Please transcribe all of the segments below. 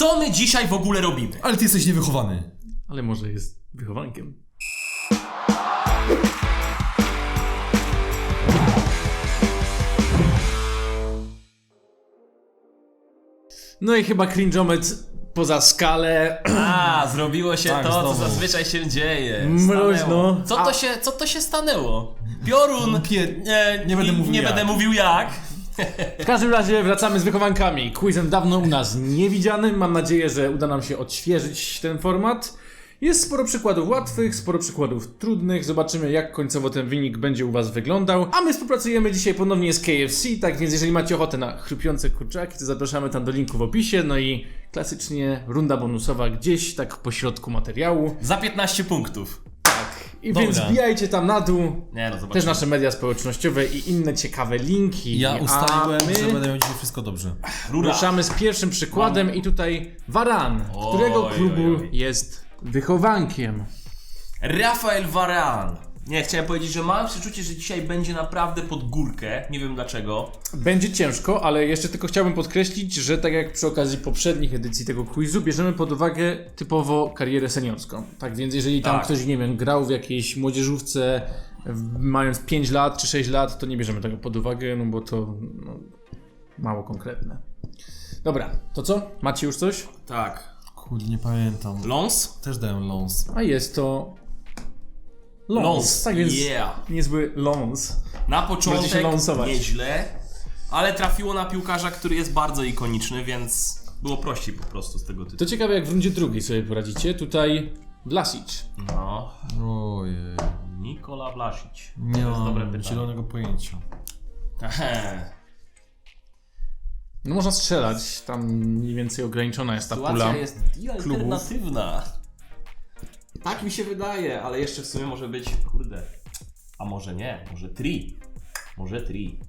Co my dzisiaj w ogóle robimy? Ale ty jesteś niewychowany. Ale może jest wychowankiem. No i chyba cringeomet poza skalę. A, zrobiło się Tak, to, co znowu. zazwyczaj się dzieje. Mroźno. Stanęło. Co to, A- się, co to się stanęło? Piorun. Pie- Nie, nie będę mówił nie jak. będę mówił jak. W każdym razie wracamy z wychowankami. Quizem dawno u nas niewidzianym. Mam nadzieję, że uda nam się odświeżyć ten format. Jest sporo przykładów łatwych, sporo przykładów trudnych. Zobaczymy, jak końcowo ten wynik będzie u Was wyglądał. A my współpracujemy dzisiaj ponownie z KFC, tak więc jeżeli macie ochotę na chrupiące kurczaki, to zapraszamy tam do linku w opisie. No i klasycznie runda bonusowa gdzieś tak po środku materiału. Za 15 punktów. I Dobra. więc wbijajcie tam na dół. Nie no, Też nasze media społecznościowe i inne ciekawe linki. Ja ustaliłem, my... że będę miał dzisiaj wszystko dobrze. Rura. Ruszamy z pierwszym przykładem i tutaj Varan, którego Oj, klubu oj, oj. jest wychowankiem. Rafael Varane. Nie, chciałem powiedzieć, że mam przeczucie, że dzisiaj będzie naprawdę pod górkę. Nie wiem dlaczego. Będzie ciężko, ale jeszcze tylko chciałbym podkreślić, że tak jak przy okazji poprzednich edycji tego quizu, bierzemy pod uwagę typowo karierę seniorską. Tak więc jeżeli tam Tak. ktoś, nie wiem, grał w jakiejś młodzieżówce w- mając 5 lat czy 6 lat, to nie bierzemy tego pod uwagę, no bo to no, mało konkretne. Dobra, to co? Macie już coś? Tak. Kurde, nie pamiętam. Lons? Też dałem lons. A jest to... Lons. Lons. Tak więc Yeah. niezły Lons. Na się początek lansować. nieźle, ale trafiło na piłkarza, który jest bardzo ikoniczny, więc było prościej po prostu z tego tytułu. To ciekawe, jak w rundzie drugiej sobie poradzicie. Tutaj Vlasic. No, Ojej. Nikola Vlasic. Nie to jest dobre pytanie. zielonego pojęcia. Ehe. No można strzelać, tam mniej więcej ograniczona jest ta pula. Sytuacja jest alternatywna. Tak mi się wydaje, ale jeszcze w sumie może być, kurde, a może nie, może tri. Może tri.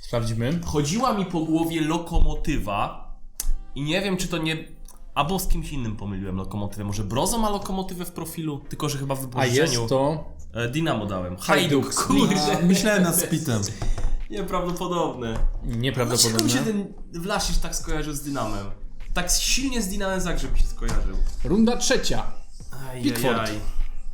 Sprawdzimy. Chodziła mi po głowie lokomotywa i nie wiem, czy to nie... Albo z kimś innym pomyliłem lokomotywę. Może Brozo ma lokomotywę w profilu? Tylko, że chyba w A wypożyczeniu... jest to... E, Dynamo dałem. Hajduk. Hajduk, kurde. Myślałem nad spitem. Nieprawdopodobne. Dlaczego Nieprawdopodobne. mi się ten Vlasic tak skojarzył z Dynamem? Tak silnie z Dynamem Zagrzeb się skojarzył. Runda trzecia. Pickford.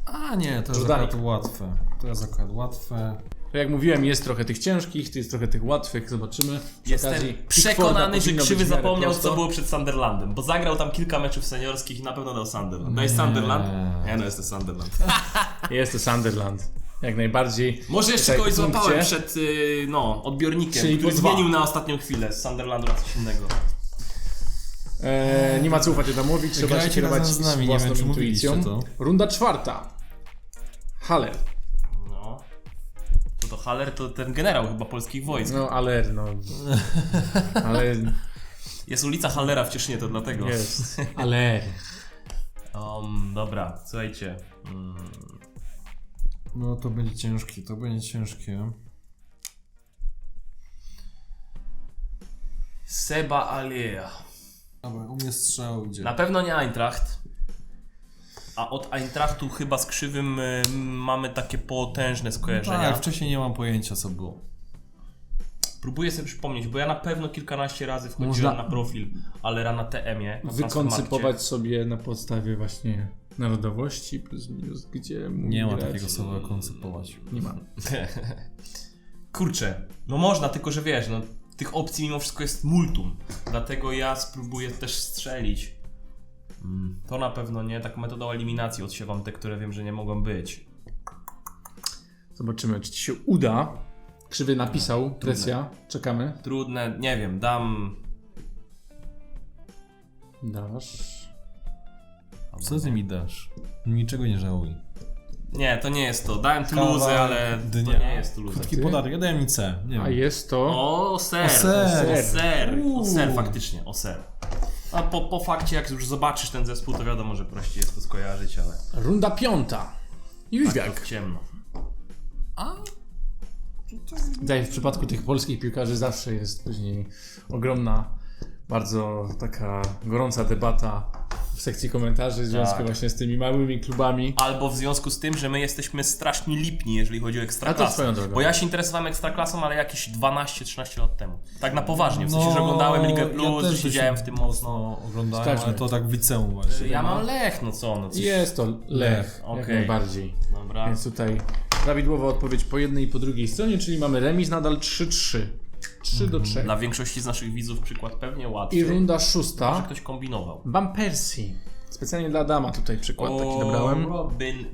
A nie, to jest Jordanik. akurat łatwe. To jest akurat łatwe. To jak mówiłem, jest trochę tych ciężkich, jest trochę tych łatwych. Zobaczymy. Przy Jestem okazji przekonany, że Krzywy być w miarę zapomniał, prosto. co było przed Sunderlandem, bo zagrał tam kilka meczów seniorskich i na pewno dał Sunderland. Daj Nie. Sunderland? Nie, no jest to Sunderland. Jest to Sunderland. Jak najbardziej. Może jeszcze kogoś punkcie. złapałem przed y, no, odbiornikiem, Czyli który zmienił na ostatnią chwilę z Sunderlandu na coś innego. E, nie ma co ufać Adamowi, trzeba się kierować z nami, nie własną wiem, intuicją. to. Runda czwarta. Haller. No. To to Haller to ten generał chyba polskich wojsk. No, ale no. Ale Jest ulica Hallera w Cieszynie, to dlatego. jest. Ale. Um, dobra, słuchajcie. Mm, No to będzie ciężkie, to będzie ciężkie. Seba Alea. Dobra, u mnie strzał idzie. Na pewno nie Eintracht. A od Eintrachtu chyba z krzywym y, mamy takie potężne skojarzenia. Tak, wcześniej nie mam pojęcia co było. Próbuję sobie przypomnieć, bo ja na pewno kilkanaście razy wchodziłem Można- na profil Alera na TM-ie. na Wykoncypować sobie na podstawie właśnie narodowości plus minus, gdzie Nie ma grać. takiego słowa koncypować. Nie ma. Kurczę, no można, tylko że wiesz, no tych opcji mimo wszystko jest multum. Dlatego ja spróbuję też strzelić. Mm, To na pewno nie, tak metodą eliminacji odsiewam te, które wiem, że nie mogą być. Zobaczymy, czy ci się uda. Krzywy napisał, presja. Czekamy. Trudne, nie wiem, dam... Dasz. Co ty mi dasz? Niczego nie żałuj. Nie, to nie jest to. Dałem Toulouse, ale dnia. to nie jest Toulouse. Krótki podatek, ja dałem mi C. Nie wiem. A jest to. O, ser. O, ser. O, ser. O, ser, faktycznie, o ser. A po, po fakcie, jak już zobaczysz ten zespół, to wiadomo, że prościej jest to skojarzyć, ale Runda piąta. Jóźwiak. tak ciemno. Tutaj w przypadku tych polskich piłkarzy zawsze jest później ogromna, bardzo taka gorąca debata w sekcji komentarzy w związku Tak. właśnie z tymi małymi klubami. Albo w związku z tym, że my jesteśmy strasznie lipni, jeżeli chodzi o A to ekstraklasę. Bo ja się interesowałem ekstraklasą, ale jakieś 12-13 lat temu. Tak na poważnie, w sensie, No, że oglądałem Ligę Plus, ja siedziałem w tym mocno. oglądałem, ale to tak w liceum właśnie. Ja mam Lech, no co, no coś... Jest to Lech, jak okej. najbardziej. Dobra. Więc tutaj prawidłowa odpowiedź po jednej i po drugiej stronie, czyli mamy remis nadal 3-3. 3 do 3. Dla większości z naszych widzów przykład pewnie łatwy. I runda Może szósta. ktoś kombinował. Van Persie. Specjalnie dla Adama tutaj przykład taki dobrałem. Robin.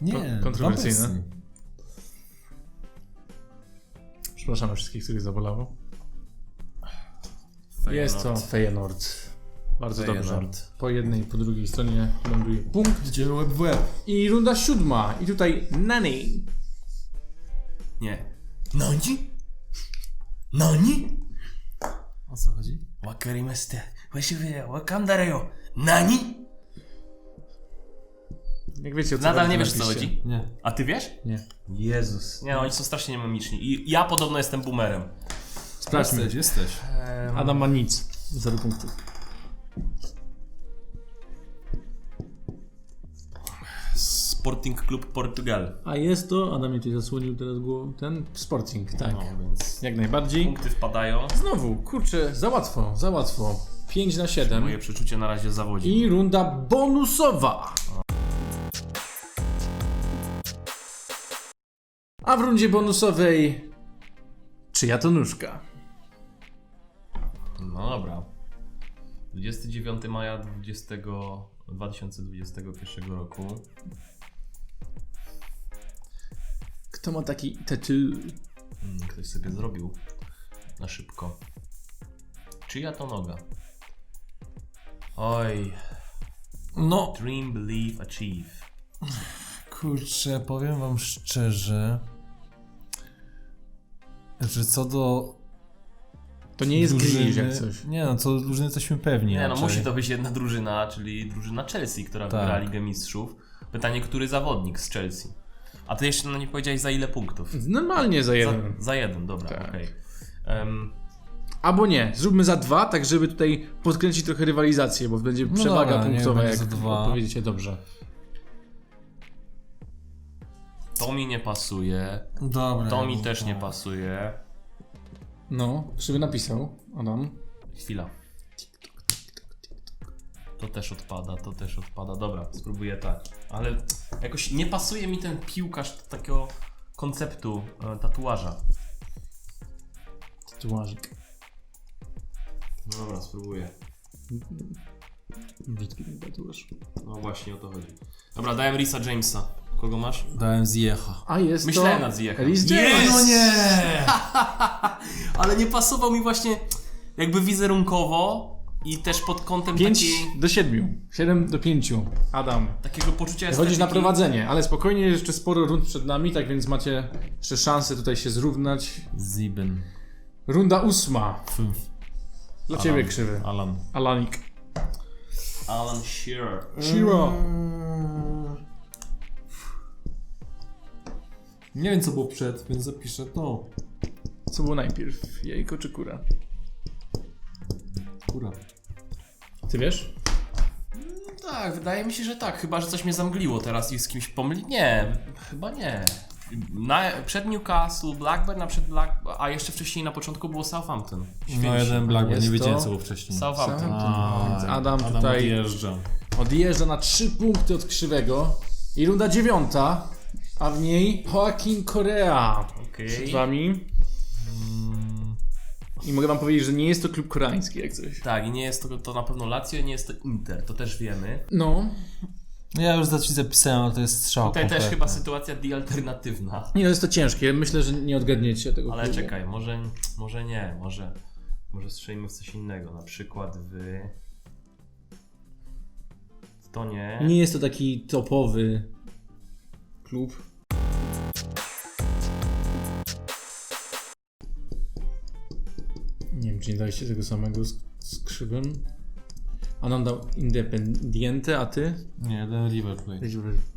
Nie, Kon- kontrowersyjne. Van Persie. Przepraszamy wszystkich, których zabolało. Jest to Feyenoord. Bardzo dobrze. Feyenoord. Po jednej i po drugiej stronie ląduje punkt. Idziemy łeb w łeb. I runda siódma. I tutaj Nani. Nie. Nani? Nani? O co chodzi? Wakarimashita. Właściwie, wakandareyo. Nani? Jak wiecie o co Nadal chodzi, nie wiesz, co napiszcie. chodzi? Nie. A ty wiesz? Nie. Jezus. Nie no, oni są strasznie niemimiczni. I ja podobno jestem boomerem. Sprawdźmy. Jesteś, jesteś. Adam ma nic. Zero punktów. Sporting Club Portugal. A jest to, Adam mi tutaj zasłonił teraz głową, ten Sporting, tak. No, więc Jak najbardziej. punkty wpadają. Znowu, kurczę, za łatwo, za łatwo. 5 na 7. Moje przeczucie na razie zawodzi. I runda bonusowa. A w rundzie bonusowej czyja to nóżka? No dobra. 29 maja 20, 2021 roku. Kto ma taki tytuł? Mm, Ktoś sobie zrobił na szybko. Czyja to noga? Oj. No, Dream, believe, achieve. kurczę, powiem wam szczerze, że co do To nie jest drużyny- jak coś. Nie no, co do drużyny jesteśmy pewni Nie no, musi to być jedna drużyna, czyli drużyna Chelsea, która Tak. wygrała Ligę Mistrzów. Pytanie, który zawodnik z Chelsea? A ty jeszcze no, nie powiedziałeś za ile punktów? Normalnie za Za, jeden. za jeden, dobra, Tak. okej. Em, Albo nie, zróbmy za dwa, tak żeby tutaj podkręcić trochę rywalizację, bo będzie No przewaga dobra, punktowa, będzie jak za dwa. odpowiedzicie dobrze. to mi nie pasuje. Dobra. To mi też nie pasuje. No, krzywy napisał, Adam. Chwila. To też odpada, to też odpada. Dobra, spróbuję tak. Ale jakoś nie pasuje mi ten piłkarz do takiego konceptu e, tatuaża. Tatuażyk. No dobra, spróbuję. Brzydki ten tatuaż. No właśnie o to chodzi. Dobra, dałem Risa Jamesa. Kogo masz? Dałem zjecha. A jest Myślałem to... nad Ziyechem. Rhys James. No nie! Ale nie pasował mi właśnie jakby wizerunkowo i też pod kątem 5 takiej, do 7. 7 do 5. Adam. takiego poczucia Chodzisz na estetyki. prowadzenie, ale spokojnie, jeszcze sporo rund przed nami, tak więc macie jeszcze szansę tutaj się zrównać. Ziben. Runda ósma. Fünf. Dla ciebie krzywy. Alan. Alanik. Alan Shearer. Shiro. Nie wiem co było przed, więc zapiszę to. Co było najpierw? Jajko czy kura? Kura. Ty wiesz? Tak, wydaje mi się, że tak. Chyba, że coś mnie zamgliło teraz i z kimś pomyli. Nie, chyba nie. Na, przed Newcastle, Blackburn, a przed Black... a jeszcze wcześniej na początku było Southampton. Święci. No jeden Blackburn, Jest nie wiedziałem to- co było wcześniej. Southampton. A, więc Adam Adam tutaj odjeżdża. odjeżdża na 3 punkty od krzywego. I runda dziewiąta, a w niej Joaquin Korea. Okej. Przed wami. I mogę wam powiedzieć, że nie jest to klub koreański jak coś. Tak, i nie jest to, to na pewno Lazio, nie jest to Inter, to też wiemy. No. No Ja już za ci zapisałem, ale to jest strzał Tutaj też chyba sytuacja di alternatywna. Nie, no jest to ciężkie. Myślę, że nie odgadniecie tego Ale klubu. czekaj, może, może nie, może, może strzelimy w coś innego, na przykład w to nie. Nie jest to taki topowy klub. Czy nie daliście tego samego z, z krzywym. A nam dał Independiente, a ty? Nie, ten Liverpool.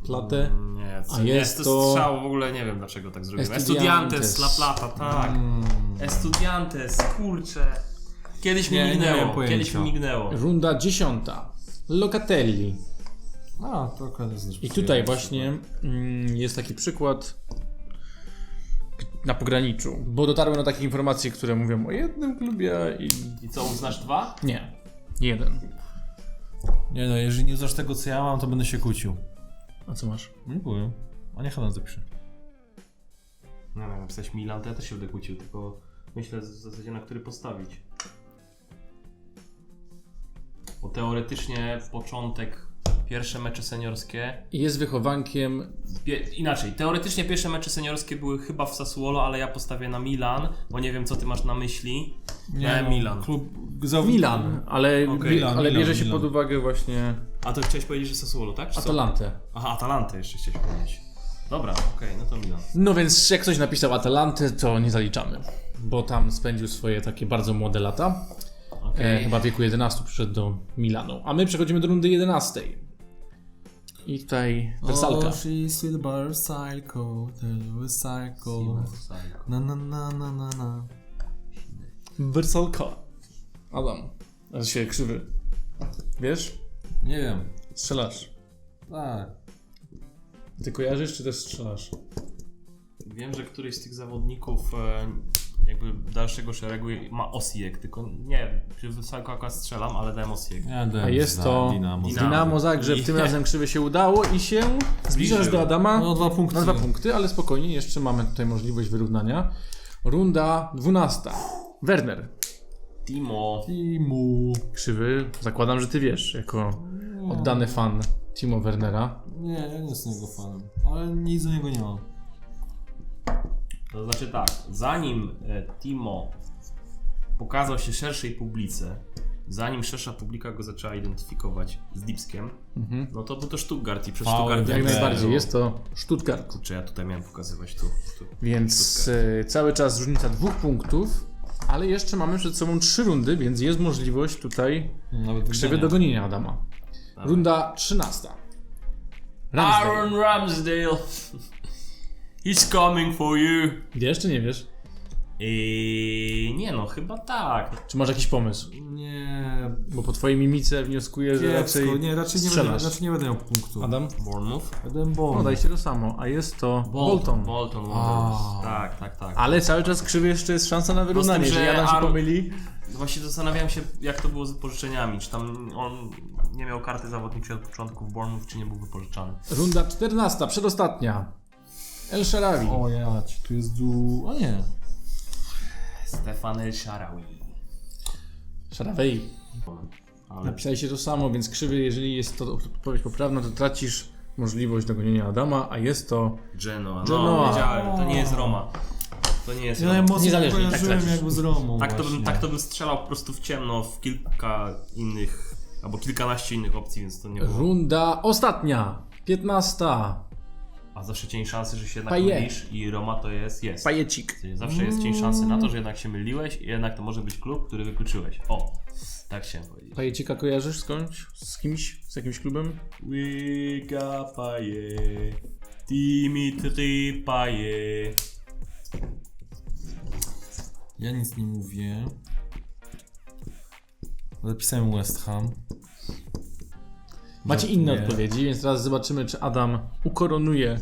Platę. Nie, co, A nie jest to- strzał, w ogóle nie wiem dlaczego tak zrobiłem. Estudiantes. Estudiantes, La Plata, tak. Mm. Estudiantes, kurczę. Kiedyś mi Nie, nie mignęło, pojęcia. kiedyś mi mignęło. Runda dziesiąta. Locatelli. A, to akurat jest I tutaj właśnie mm, jest taki przykład na pograniczu, bo dotarły na takie informacje, które mówią o jednym klubie i... I co, uznasz dwa? Nie. Jeden. Nie no, jeżeli nie uznasz tego, co ja mam, to będę się kłócił. A co masz? Nie powiem. A niech Adam zapisze. No, no, napisać Milan, to ja też się będę kłócił, tylko myślę w zasadzie na który postawić. Bo teoretycznie początek, pierwsze mecze seniorskie. Jest wychowankiem Pie, inaczej, teoretycznie pierwsze mecze seniorskie były chyba w Sassuolo, ale ja postawię na Milan, bo nie wiem co ty masz na myśli. Miałem Milan. Klub... Zaw... Milan, ale, Okej. Milan, ale Milan, bierze się Milan. pod uwagę właśnie A to chciałeś powiedzieć, że Sassuolo, tak? Czy co? Atalantę. Aha, Atalantę jeszcze chciałeś powiedzieć. Dobra, okej, no to Milan. No więc jak ktoś napisał Atalantę, to nie zaliczamy, bo tam spędził swoje takie bardzo młode lata. Okej. E, chyba w wieku 11 przyszedł do Milanu. A my przechodzimy do rundy 11. I tutaj wersalka. Oh, she's with the cycle. Na na na na na na. Wersalka. Adam. Aż się krzywy. Wiesz? Nie wiem. Strzelasz. Tak. Ty kojarzysz, czy też strzelasz? Wiem, że któryś z tych zawodników e, jakby dalszego szeregu ma Osijek, tylko nie, przy wysoko akurat strzelam, ale dałem Osijek. Ja dałem A jest za to Dinamo. Dinamo. Dynamo Zagrzeb. I- Tym razem krzywy się udało i się zbliżasz Zbliżył. do Adama. No dwa punkty. Na dwa punkty, ale spokojnie, jeszcze mamy tutaj możliwość wyrównania. Runda 12. Werner. Timo. Timu. Krzywy, zakładam, że ty wiesz, jako oddany fan Timo Wernera. Nie, ja nie jestem jego fanem. Ale nic do niego nie mam. To znaczy tak, zanim e, Timo pokazał się szerszej publice, zanim szersza publika go zaczęła identyfikować z Dipskiem, no to był to Stuttgart i przez Faul, Stuttgart Jak najbardziej, jest to Stuttgart. Czy ja tutaj miałem pokazywać tu? tu. Więc e, cały czas różnica dwóch punktów, ale jeszcze mamy przed sobą trzy rundy, więc jest możliwość tutaj Nawet krzywy dogonienia Adama. Runda 13. Ramsdale. Aaron Ramsdale. He's coming for you. Wiesz czy nie wiesz? I nie no, chyba tak. Czy masz jakiś pomysł? Nie. Bo po twojej mimice wnioskuję, że raczej Kiepsko. Nie, raczej nie, będę, strzelasz. raczej nie będę miał punktu. Adam? Bournemouth. Będę No bon. dajcie to samo, a jest to Bolton. Bolton Wanderers. Tak, tak, tak. Ale cały czas krzywy jeszcze jest szansa na wyrównanie, No że jeżeli Adam się Aaron- pomyli. Właśnie zastanawiałem się, jak to było z wypożyczeniami. Czy tam on nie miał karty zawodniczej od początku w Bournemouth, czy nie był wypożyczany. Runda 14, przedostatnia. El Sharawi. O ja, ci tu jest du... O nie. Stefan El Sharawi. Sharawi. Ale Napisaliście to samo, więc krzywy, jeżeli jest to odpowiedź poprawna, to tracisz możliwość dogonienia Adama, a jest to Genoa. Genoa. No, wiedziałem, to nie jest Roma. To nie jest Ja Roma. Niezależnie, tak kojarzyłem tracisz. jakby z Romą Tak to, bym, właśnie. tak to bym strzelał po prostu w ciemno w kilka innych, albo kilkanaście innych opcji, więc to nie było. runda ostatnia. 15. A zawsze cień szansy, że się jednak Paje. mylisz i Roma to jest, jest. Pajecik. Zawsze jest cień szansy na to, że jednak się myliłeś i jednak to może być klub, który wykluczyłeś. O, tak chciałem powiedzieć. Pajecika kojarzysz skądś? Z kimś? Z jakimś klubem? Wika Paye, Dimitri Paye. Ja nic nie mówię. Zapisałem West Ham. Macie inne odpowiedzi, więc teraz zobaczymy, czy Adam ukoronuje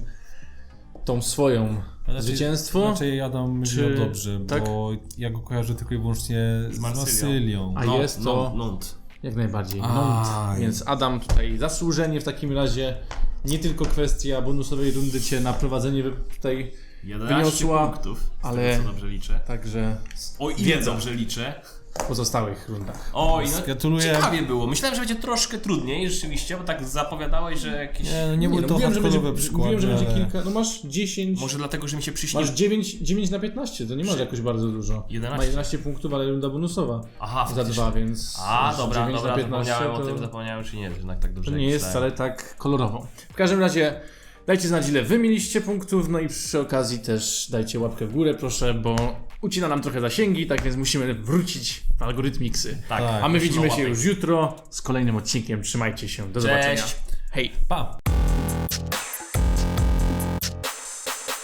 tą swoją Raczej- zwycięstwo. Raczej Adam Czy- myślał dobrze, tak? bo ja go kojarzę tylko i wyłącznie z, Marsylią. Marsylią. A jest to- Nont. Jak najbardziej. Aj. Nont. Więc Adam tutaj zasłużenie w takim razie. Nie tylko kwestia bonusowej rundy cię na prowadzenie wy- tutaj 11 Wyniosła, punktów, z ale- tego co dobrze liczę. także O ile Wiedza. dobrze liczę. W pozostałych rundach. Oj, no, Gratuluję. ciekawie było. Myślałem, że będzie troszkę trudniej rzeczywiście, bo tak zapowiadałeś, że jakieś... Nie, no nie, były no, to mówiłem, że będzie, hardkorowe przykłady, mówiłem, że będzie ale- kilka. No masz 10. Może dlatego, że mi się przyśnił... Masz 9, 9 na 15, to nie masz jakoś bardzo dużo. 11. Ma 11 punktów, ale runda bonusowa Aha, za faktycznie. dwa, więc. A, dobra, 9 dobra, na 15 zapomniałem to, o tym, zapomniałem, czy nie, jednak tak dobrze to nie jest wcale tak kolorowo. W każdym razie dajcie znać, ile wy mieliście punktów, no i przy okazji też dajcie łapkę w górę, proszę, bo ucina nam trochę zasięgi, tak więc musimy wrócić w algorytmiksy. Tak. A my widzimy się już jutro z kolejnym odcinkiem. Trzymajcie się, do zobaczenia. Cześć! Hej! Pa!